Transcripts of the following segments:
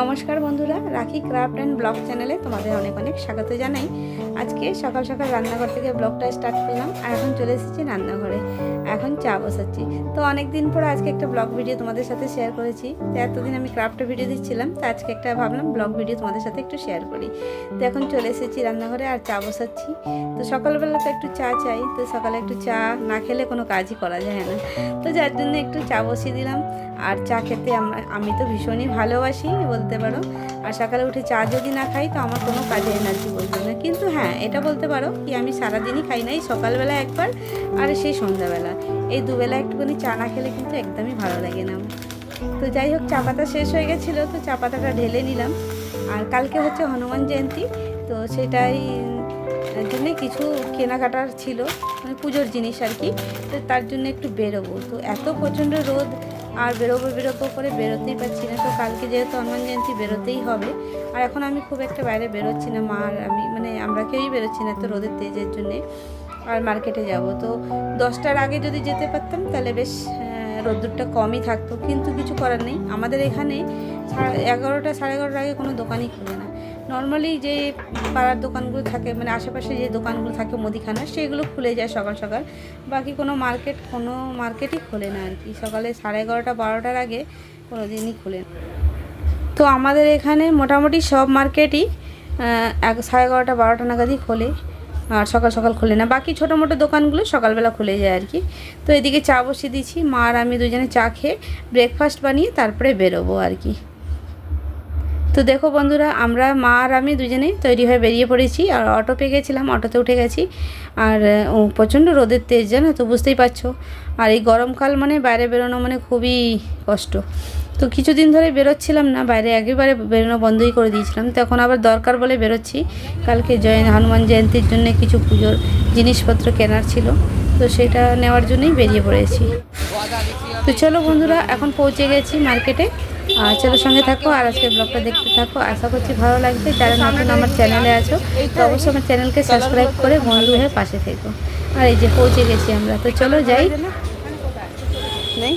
নমস্কার বন্ধুরা, রাখি ক্রাফট অ্যান্ড ব্লগ চ্যানেলে তোমাদের অনেক অনেক স্বাগত জানাই। আজকে সকাল সকাল রান্নাঘর থেকে ব্লগটা স্টার্ট করলাম আর এখন চলে এসেছি রান্নাঘরে। এখন চা বসাচ্ছি। তো অনেক দিন পর আজকে একটা ব্লগ ভিডিও তোমাদের সাথে শেয়ার করেছি। তো এতদিন আমি ক্রাফটের ভিডিও দিচ্ছিলাম, তো আজকে একটা ভাবলাম ব্লগ ভিডিও তোমাদের সাথে একটু শেয়ার করি। তো এখন চলে এসেছি রান্নাঘরে আর চা বসাচ্ছি। তো সকালবেলা তো একটু চা চাই, তো সকালে একটু চা না খেলে কোনো কাজই করা যায় না। তো যার জন্য একটু চা বসিয়ে দিলাম। আর চা খেতে আমি তো ভীষণই ভালোবাসি বলতে পারো। আর সকালে উঠে চা যদি না খাই, তো আমার কোনো কাজে এনার্জি বলবে না। কিন্তু হ্যাঁ এটা বলতে পারো কি আমি সারাদিনই খাই নাই সকালবেলা একবার, আর সেই সন্ধ্যাবেলা। এই দুবেলা একটুখানি চা না খেলে কিন্তু একদমই ভালো লাগে না তো যাই হোক, চা পাতা শেষ হয়ে গেছিল, তো চা পাতাটা ঢেলে নিলাম। আর কালকে হচ্ছে হনুমান জয়ন্তী, তো সেটাই জন্যে কিছু কেনাকাটার ছিল মানে পুজোর জিনিস আর কি, তো তার জন্য একটু বেরোবো। তো এত প্রচণ্ড রোদ, আর বেরোবো বেরোবো করে বেরোতেই পারছি না। তো কালকে যেহেতু হনুমান জয়ন্তী বেরোতেই হবে, আর এখন আমি খুব একটা বাইরে বেরোচ্ছি না, মা আর আমি মানে আমরা কেউই বেরোচ্ছি না তো রোদের তেজের জন্যে। আর মার্কেটে যাব। তো দশটার আগে যদি যেতে পারতাম, তাহলে বেশ রোদ্দুরটা কমই থাকতো। কিন্তু কিছু করার নেই। আমাদের এখানে এগারোটা, সাড়ে এগারোটার আগে কোনো দোকানই খুলে না। নর্মালি যে পাড়ার দোকানগুলো থাকে মানে আশেপাশে যে দোকানগুলো থাকে, মুদিখানা, সেগুলো খুলে যায় সকাল সকাল। বাকি কোনো মার্কেট কোনো মার্কেটই খোলে না আর কি। সকালে সাড়ে এগারোটা, বারোটার আগে কোনো দিনই খোলে না। তো আমাদের এখানে মোটামুটি সব মার্কেটই সাড়ে এগারোটা, বারোটা নাগাদই খোলে। আর সকাল সকাল খোলে না। বাকি ছোটো মোটো দোকানগুলো সকালবেলা খুলে যায় আর কি। তো এদিকে চা বসিয়ে দিচ্ছি মা আর আমি দুজনে চা খেয়ে ব্রেকফাস্ট বানিয়ে তারপরে বেরোবো আর কি। তো দেখো বন্ধুরা, আমরা মা আর আমি দুজনেই তৈরি হয়ে বেরিয়ে পড়েছি। আর অটো পেয়ে গেছিলাম, অটোতে উঠে গেছি। আর প্রচণ্ড রোদের তেজ, জানো তো, বুঝতেই পারছ। আর এই গরমকাল মানে বাইরে বেরোনো মানে খুবই কষ্ট। তো কিছুদিন ধরে বেরোচ্ছিলাম না, বাইরে একেবারে বেরোনো বন্ধই করে দিয়েছিলাম। তো এখন আবার দরকার বলে বেরোচ্ছি। কালকে জয় হনুমান জয়ন্তীর জন্য কিছু পুজোর জিনিসপত্র কেনার ছিল। তো সেটা নেওয়ার জন্যই বেরিয়ে পড়েছি। তো চলো বন্ধুরা, এখন পৌঁছে গেছি মার্কেটে। আর চলো সঙ্গে থাকো, আর আজকের ব্লগটা দেখতে থাকো। আশা করছি ভালো লাগবে। যারা নতুন আমার চ্যানেলে আছো, তো অবশ্যই আমার চ্যানেলকে সাবস্ক্রাইব করে বন্ধু হয়ে পাশে থেকো। আর এই যে পৌঁছে গেছি আমরা। তো চলো যাই। নেই?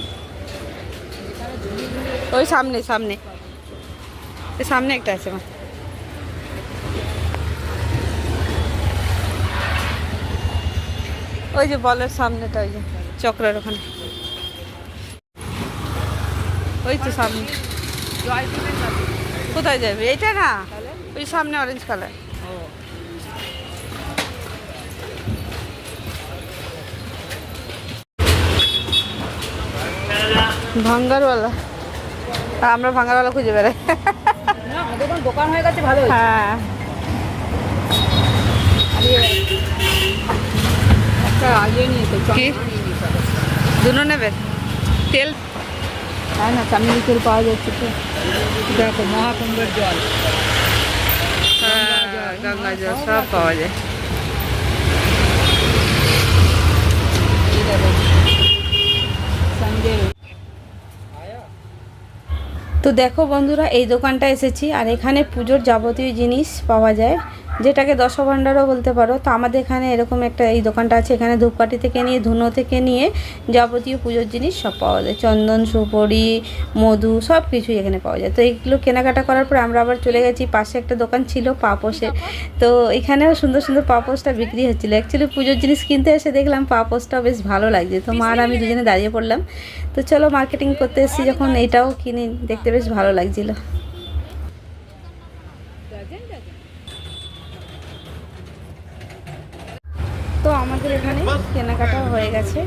ওই সামনে সামনে ওই সামনে একটা আছে মা ওই যে বলের সামনেটা ওই যে চক্রের ওখানে ওই তো সামনে কোথায় যাবে এটা না ওই সামনে অরেঞ্জ কালার ভাঙ্গারওয়ালা আর আমরা ভাঙ্গারওয়ালা খুঁজে বেড়াই। দোকান হয়ে গেছে ভালো হ্যাঁ। নেবে? তেল? হ্যাঁ না চামিলি তেল পাওয়া যাচ্ছে তো। দেখো মহাকুম্ভের জল। হ্যাঁ গঙ্গা জল সব পাওয়া যায়। তো দেখো বন্ধুরা এই দোকানটা এসেছি আর এখানে পুজোর যাবতীয় জিনিস পাওয়া যায়। যেটাকে দশভাণ্ডারও বলতে পারো। তো আমাদের এখানে এরকম একটা এই দোকানটা আছে। এখানে ধূপকাঠি থেকে নিয়ে, ধুনো থেকে নিয়ে যাবতীয় পুজোর জিনিস সব পাওয়া যায়। চন্দন, সুপরি, মধু সব কিছুই এখানে পাওয়া যায়। তো এইগুলো কেনাকাটা করার পর আমরা আবার চলে গেছি। পাশে একটা দোকান ছিল পাপোসের তো এখানেও সুন্দর সুন্দর পাপোসটা বিক্রি হচ্ছিল। অ্যাকচুয়ালি পুজোর জিনিস কিনতে এসে দেখলাম পাপোসটাও বেশ ভালো লাগছে। তো মা আর আমি দুজনে দাঁড়িয়ে পড়লাম। তো চলো মার্কেটিং করতে এসেছি। যখন এটাও কিনে, দেখতে বেশ ভালো লাগছিল। গেছে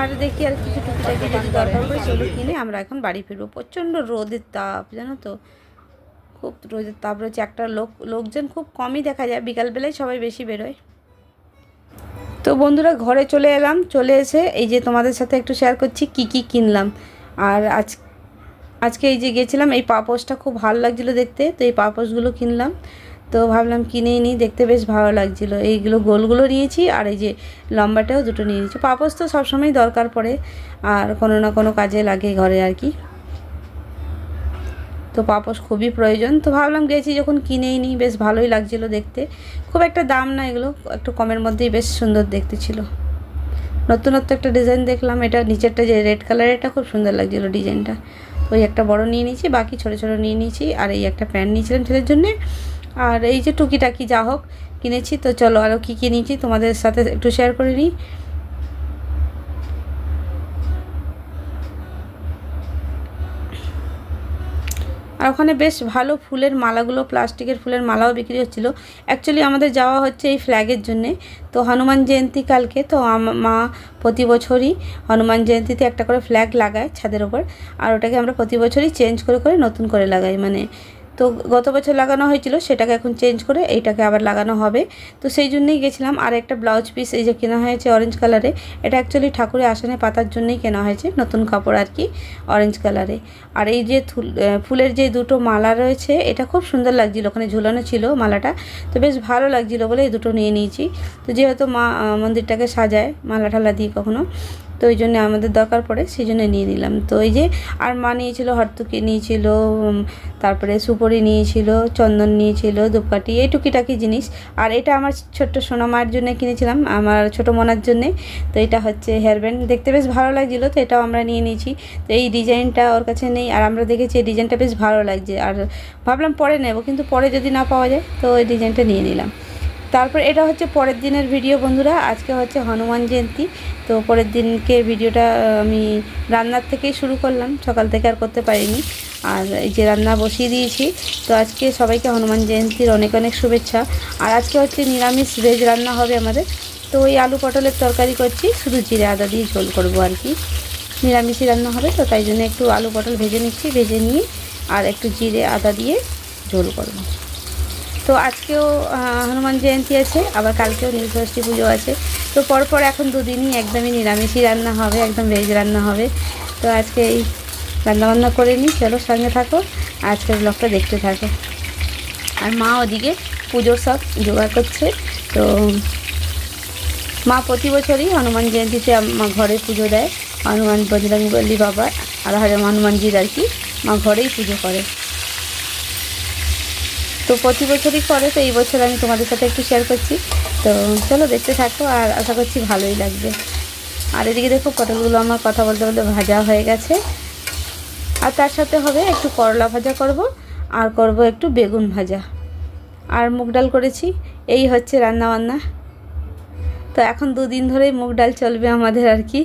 আর দেখি আর কিছু টুকিটাকি যদি দরকার পড়ে সেগুলো কিনে আমরা এখন বাড়ি ফিরবো। প্রচণ্ড রোদের তাপ জানো তো? খুব রোদের তাপ রয়েছে। একটা লোক লোকজন খুব কমই দেখা যায়। বিকালবেলায় সবাই বেশি বেরোয়। তো বন্ধুরা ঘরে চলে এলাম। চলে এসে এই যে তোমাদের সাথে একটু শেয়ার করছি কি কি কিনলাম। আর আজ আজকে এই যে গেছিলাম এই পাপোসটা খুব ভালো লাগছিল দেখতে। তো এই পাপোসগুলো কিনলাম। তো ভাবলাম কিনেই নিই, দেখতে বেশ ভালো লাগছিল। এইগুলো গোলগুলো নিয়েছি আর এই যে লম্বাটাও দুটো নিয়ে নিয়েছি। পাপোস তো সবসময় দরকার পড়ে, আর কোনো না কোনো কাজে লাগে ঘরে আর কি। তো পাপোস খুবই প্রয়োজন। তো ভাবলাম গেছি যখন কিনেই নিই, বেশ ভালোই লাগছিল দেখতে। খুব একটা দাম না এগুলো, একটু কমের মধ্যেই বেশ সুন্দর দেখতে ছিল। নতুনত্ব একটা ডিজাইন দেখলাম, এটা নিচেরটা যে রেড কালার এটা খুব সুন্দর লাগছিল ডিজাইনটা। ওই একটা বড় নিয়ে নিয়েছি, বাকি ছোট ছোট নিয়ে নিয়েছি, আর এই একটা প্যান্ট নিয়েছিলাম ছেলের জন্যে। আর এই যে টুকিটাকি যা হোক কিনেছি, তো চলো আরও কী কী নিয়েছি তোমাদের সাথে একটু শেয়ার করে নিই। আর ওখানে বেশ ভালো ফুলের মালাগুলো, প্লাস্টিকের ফুলের মালাও বিক্রি হচ্ছিল। অ্যাকচুয়ালি আমাদের যাওয়া হচ্ছে এই ফ্ল্যাগের জন্যে। তো হনুমান জয়ন্তী কালকে, তো মা প্রতি বছরই হনুমান জয়ন্তীতে একটা করে ফ্ল্যাগ লাগায় ছাদের ওপর। আর ওটাকে আমরা প্রতি বছরই চেঞ্জ করে করে নতুন করে লাগাই। মানে তো গত বছর লাগানো হয়েছিল, সেটাকে এখন চেঞ্জ করে এইটাকে আবার লাগানো হবে। তো সেই জন্যই গেছিলাম, আর একটা ব্লাউজ পিস এই যে কেনা হয়েছে অরেঞ্জ কালারে এটা অ্যাকচুয়ালি ঠাকুরের আসনে পাতার জন্যই কেনা হয়েছে, নতুন কাপড় আর কি অরেঞ্জ কালারে আর এই যে ফুলের যে দুটো মালা রয়েছে, এটা খুব সুন্দর লাগছিল, ওখানে ঝুলানো ছিল মালাটা, তো বেশ ভালো লাগছিল বলে এই দুটো নিয়ে নিয়েছি। তো যেহেতু মা মন্দিরটাকে সাজায় মালা ঠালা দিয়ে কখনো তো ওই জন্য আমাদের দরকার পড়ে, সেই জন্য নিয়ে নিলাম। তো এই যে আর মা নিয়েছিল, হরতুকি নিয়েছিল তারপরে সুপরি নিয়েছিল, চন্দন নিয়েছিল, ধূপকাঠি, এই টুকিটাকি জিনিস। আর এটা আমার ছোট্ট সোনা মায়ের জন্য কিনেছিলাম, আমার ছোট মনার জন্যে। তো এটা হচ্ছে হেয়ার ব্যান্ড দেখতে বেশ ভালো লাগছিল, তো এটাও আমরা নিয়ে নিয়েছি। তো এই ডিজাইনটা ওর কাছে নেই, আর আমরা দেখেছি এই ডিজাইনটা বেশ ভালো লাগছে। আর ভাবলাম পরে নেব, কিন্তু পরে যদি না পাওয়া যায়, তো ওই ডিজাইনটা নিয়ে নিলাম। তারপর এটা হচ্ছে পরের দিনের ভিডিও বন্ধুরা, আজকে হচ্ছে হনুমান জয়ন্তী। তো পরের দিনকে ভিডিওটা আমি রান্নার থেকেই শুরু করলাম, সকাল থেকে আর করতে পারিনি। আর এই যে রান্না বসিয়ে দিয়েছি, তো আজকে সবাইকে হনুমান জয়ন্তীর অনেক অনেক শুভেচ্ছা। আর আজকে হচ্ছে নিরামিষ ভেজ রান্না হবে আমাদের। তো ওই আলু পটলের তরকারি করছি, শুধু জিরে আদা দিয়ে ঝোল করব আর কি। নিরামিষই রান্না হবে, তো তাই জন্য একটু আলু পটল ভেজে নিচ্ছি, ভেজে নিয়ে আর একটু জিরে আদা দিয়ে ঝোল করব। তো আজকেও হনুমান জয়ন্তী আছে, আবার কালকেও নীলষষ্ঠী পুজো আছে। তো পরপর এখন দুদিনই একদমই নিরামিষই রান্না হবে, একদম ভেজ রান্না হবে। তো আজকে এই রান্নাবান্না করে নিই, চলো সঙ্গে থাকো, আজকের ব্লগটা দেখতে থাকো। আর মা ওদিকে পুজোর সব জোগাড় করছে, তো মা প্রতি বছরই হনুমান জয়ন্তীতে মা ঘরে পুজো দেয়। হনুমান বজরঙ্গবলী বাবা আর হনুমানজির আর কি, মা ঘরেই পুজো করে। তো প্রতি বছরই করে, তো এই বছর আমি তোমাদের সাথে একটু শেয়ার করছি। তো চলো দেখতে থাকো আর আশা করছি ভালোই লাগবে। আর এদিকে দেখো পটলগুলো আমার কথা বলতে বলতে ভাজা হয়ে গেছে। আর তার সাথে হবে একটু করলা ভাজা করব, আর করব একটু বেগুন ভাজা। আর মুগ ডাল করেছি, এই হচ্ছে রান্না বান্না তো এখন দুদিন ধরেই মুগ ডাল চলবে আমাদের আর কি।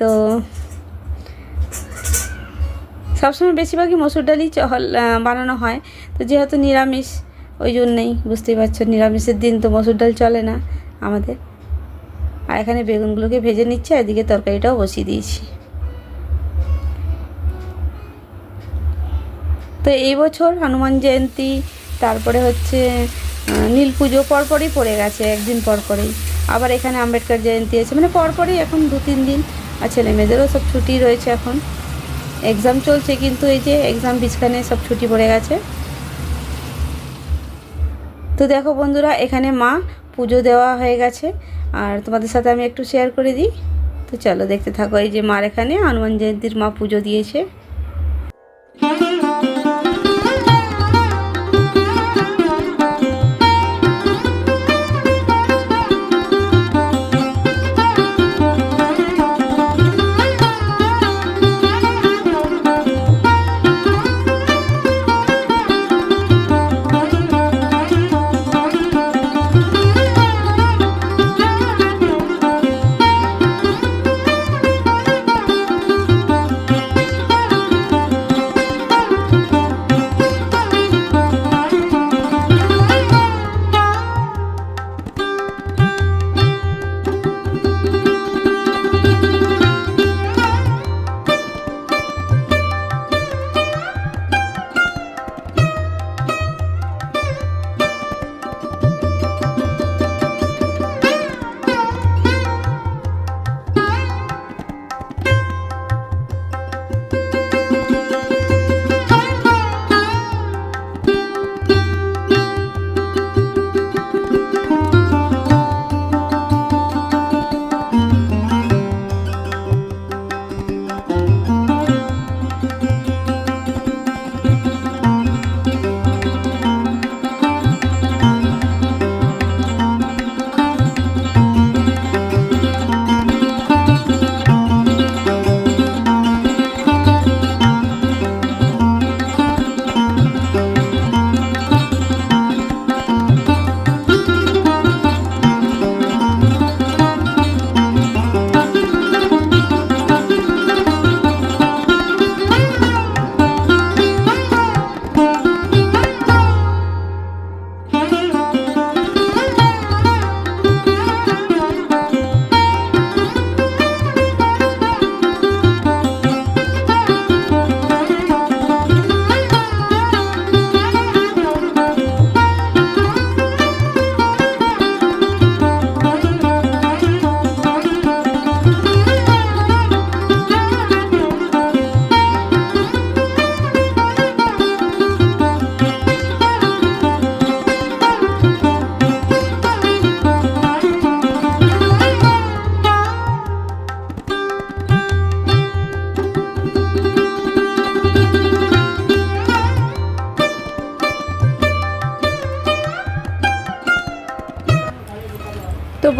তো সবসময় বেশিরভাগই মসুর ডালই বানানো হয়। তো যেহেতু নিরামিষ, ওই জন্যেই বুঝতেই পারছ, নিরামিষের দিন তো মসুর ডাল চলে না আমাদের। আর এখানে বেগুনগুলোকে ভেজে নিচ্ছে, আর এদিকে তরকারিটাও বসিয়ে দিয়েছি। তো এই বছর হনুমান জয়ন্তী, তারপরে হচ্ছে নীল পুজো পরপরই পড়ে গেছে, একদিন পর পরেই। আবার এখানে আম্বেদকর জয়ন্তী আছে মানে পরপরই এখন দু তিন দিন, আর ছেলে মেয়েদেরও সব ছুটি রয়েছে এখন। এক্সাম চলছে কিন্তু এই যে এক্সাম বিছখানে সব ছুটি পড়ে গেছে। তো দেখো বন্ধুরা, এখানে মা পুজো দেওয়া হয়ে গেছে। আর তোমাদের সাথে আমি একটু শেয়ার করে দিই। তো চলো দেখতে থাকো, এই যে মার এখানে, হনুমান জয়ন্তীর মা পুজো দিয়েছে।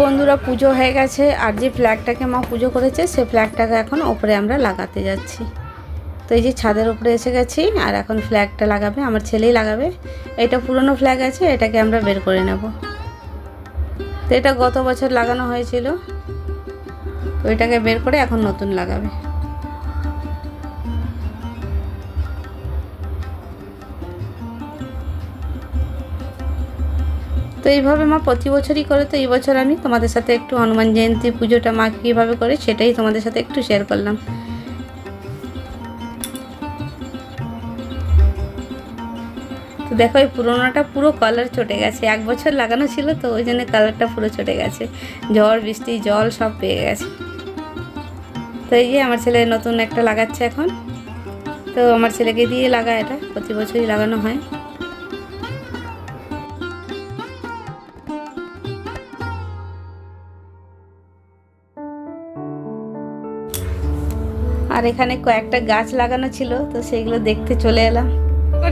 বন্ধুরা পুজো হয়ে গেছে, আর যে ফ্ল্যাগটাকে মা পুজো করেছে, সে ফ্ল্যাগটাকে এখন ওপরে আমরা লাগাতে যাচ্ছি। তো এই যে ছাদের উপরে এসে গেছি, আর এখন ফ্ল্যাগটা লাগাবে, আমার ছেলেই লাগাবে। এটা পুরনো ফ্ল্যাগ আছে, এটাকে আমরা বের করে নেব। তো এটা গত বছর লাগানো হয়েছিল, তো এটাকে বের করে এখন নতুন লাগাবে। এইভাবে মা প্রতি বছরই করে তো এই বছর আমি তোমাদের সাথে একটু হনুমান জয়ন্তী পুজোটা মা কীভাবে করে সেটাই তোমাদের সাথে একটু শেয়ার করলাম। তো দেখো, এই পুরোনোটা পুরো কালার চটে গেছে। এক বছর লাগানো ছিল তো, ওই জন্য কালারটা পুরো চটে গেছে। ঝড়, বৃষ্টি, জল সব পেয়ে গেছে। তো এই যে আমার ছেলে নতুন একটা লাগাচ্ছে এখন। তো আমার ছেলেকে দিয়ে লাগা এটা, প্রতি বছরই লাগানো হয়। আর এখানে কয়েকটা গাছ লাগানো ছিল তো সেগুলো দেখতে চলে এলাম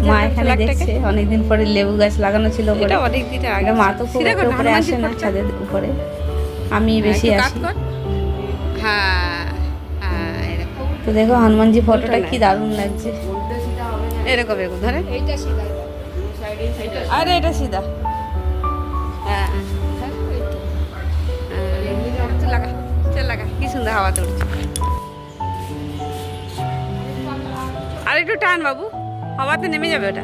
মা এখানে দেখছে অনেকদিন পরে লেবু গাছ লাগানো ছিল উপরে। এটা অনেক দিনের আগে মা তো খুব উপরে আসে না ছাদের উপরে আমি বেশি আসি হ্যাঁ হ্যাঁ তো দেখো হনুমানজি ফটোটা কি দারুণ লাগছে এরকম এরকম ধরে আরে এটা সিধা হ্যাঁ হ্যাঁ, লাগা চল লাগা কি সুন্দর হাওয়া উঠছে আর একটু টান বাবু, হাওয়াতে নেমে যাবে ওটা।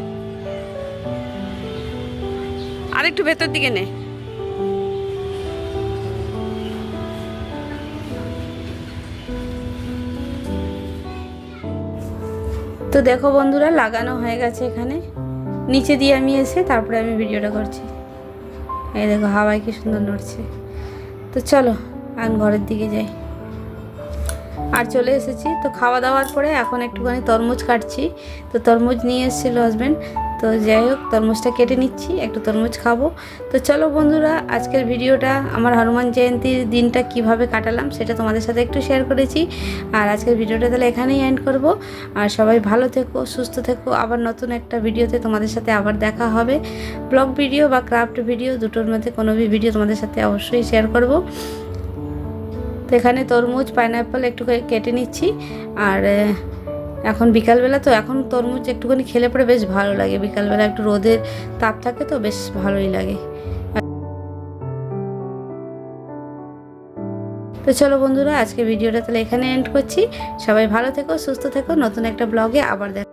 আর একটু ভেতর দিকে নে। তো দেখো বন্ধুরা, লাগানো হয়ে গেছে এখানে। নিচে দিয়ে আমি এসে তারপরে আমি ভিডিওটা করছি। এই দেখো হাওয়ায় কি সুন্দর নড়ছে। তো চলো এখন ঘরের দিকে যাই। আর চলে এসেছি। তো খাওয়া দাওয়ার পরে এখন একটুখানি তরমুজ কাটছি। তো তরমুজ নিয়ে এসেছিল হাজব্যান্ড তো যাই হোক, তরমুজটা কেটে নিচ্ছি, একটু তরমুজ খাব। তো চলো বন্ধুরা, আজকের ভিডিওটা আমার হনুমান জয়ন্তীর দিনটা কীভাবে কাটালাম সেটা তোমাদের সাথে একটু শেয়ার করেছি। আর আজকের ভিডিওটা তাহলে এখানেই এন্ড করব। আর সবাই ভালো থেকো, সুস্থ থেকো। আবার নতুন একটা ভিডিওতে তোমাদের সাথে আবার দেখা হবে। ব্লগ ভিডিও বা ক্রাফট ভিডিও, দুটোর মধ্যে কোনো ভিডিও তোমাদের সাথে অবশ্যই শেয়ার করব। এখানে তরমুজ পাইনাপ্পল একটু কেটে নিচ্ছি। আর এখন বিকালবেলা তো এখন তরমুজ একটুখানি খেলে পরে বেশ ভালো লাগে। বিকালবেলা একটু রোদের তাপ থাকে তো বেশ ভালোই লাগে। তো চলো বন্ধুরা, আজকে ভিডিওটা তাহলে এখানে এন্ড করছি। সবাই ভালো থেকো, সুস্থ থেকো। নতুন একটা ব্লগে আবার দেখ